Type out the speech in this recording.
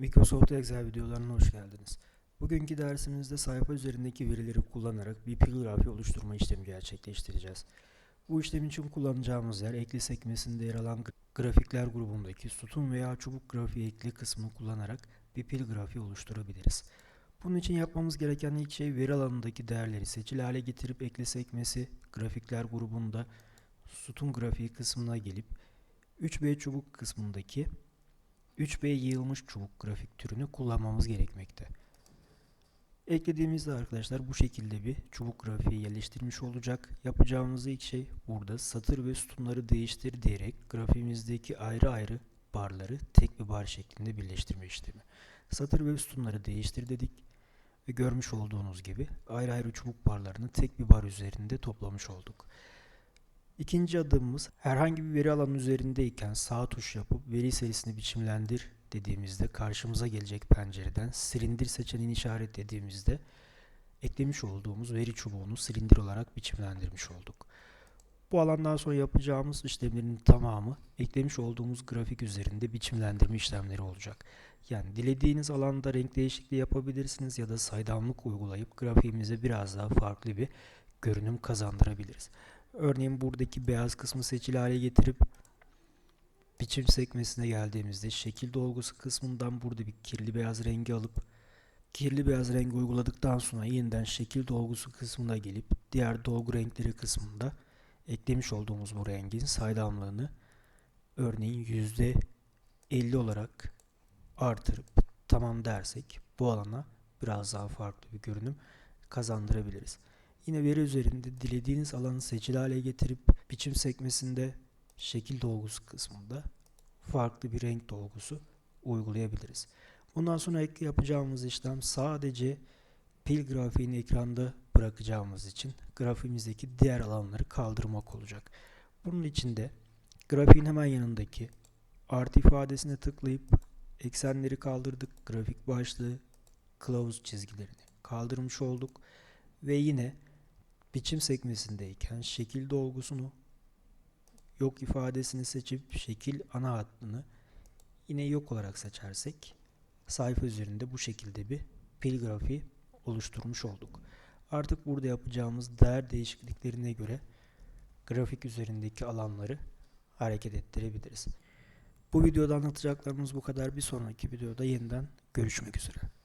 Microsoft Excel videolarına hoş geldiniz. Bugünkü dersimizde sayfa üzerindeki verileri kullanarak bir pil oluşturma işlemi gerçekleştireceğiz. Bu işlem için kullanacağımız yer ekli sekmesinde yer alan gra- grafikler grubundaki sütun veya çubuk grafiği ekli kısmını kullanarak bir pil oluşturabiliriz. Bunun için yapmamız gereken ilk şey veri alanındaki değerleri seçili hale getirip ekli sekmesi grafikler grubunda sütun grafiği kısmına gelip 3B çubuk kısmındaki 3B yığılmış çubuk grafik türünü kullanmamız gerekmekte. Eklediğimizde arkadaşlar bu şekilde bir çubuk grafiği yerleştirmiş olacak. Yapacağımız ilk şey burada satır ve sütunları değiştir diyerek grafiğimizdeki ayrı ayrı barları tek bir bar şeklinde birleştirme işlemi. Satır ve sütunları değiştir dedik ve görmüş olduğunuz gibi ayrı ayrı çubuk barlarını tek bir bar üzerinde toplamış olduk. İkinci adımımız herhangi bir veri alanı üzerindeyken sağ tuş yapıp veri serisini biçimlendir dediğimizde karşımıza gelecek pencereden silindir seçeneğini işaretlediğimizde eklemiş olduğumuz veri çubuğunu silindir olarak biçimlendirmiş olduk. Bu alandan sonra yapacağımız işlemlerin tamamı eklemiş olduğumuz grafik üzerinde biçimlendirme işlemleri olacak. Yani dilediğiniz alanda renk değişikliği yapabilirsiniz ya da saydamlık uygulayıp grafiğimize biraz daha farklı bir görünüm kazandırabiliriz. Örneğin buradaki beyaz kısmı seçili hale getirip biçim sekmesine geldiğimizde şekil dolgusu kısmından burada bir kirli beyaz rengi alıp kirli beyaz rengi uyguladıktan sonra yeniden şekil dolgusu kısmına gelip diğer dolgu renkleri kısmında eklemiş olduğumuz bu rengin saydamlığını örneğin %50 olarak artırıp tamam dersek bu alana biraz daha farklı bir görünüm kazandırabiliriz. Yine veri üzerinde dilediğiniz alanı seçili hale getirip biçim sekmesinde şekil dolgusu kısmında farklı bir renk dolgusu uygulayabiliriz. Bundan sonra ek yapacağımız işlem sadece pil grafiğini ekranda bırakacağımız için grafiğimizdeki diğer alanları kaldırmak olacak. Bunun için de grafiğin hemen yanındaki artı ifadesine tıklayıp eksenleri kaldırdık. Grafik başlığı, kılavuz çizgilerini kaldırmış olduk. Ve yine biçim sekmesindeyken şekil dolgusunu yok ifadesini seçip şekil ana hattını yine yok olarak seçersek sayfa üzerinde bu şekilde bir pil grafiği oluşturmuş olduk. Artık burada yapacağımız değer değişikliklerine göre grafik üzerindeki alanları hareket ettirebiliriz. Bu videoda anlatacaklarımız bu kadar. Bir sonraki videoda yeniden görüşmek üzere.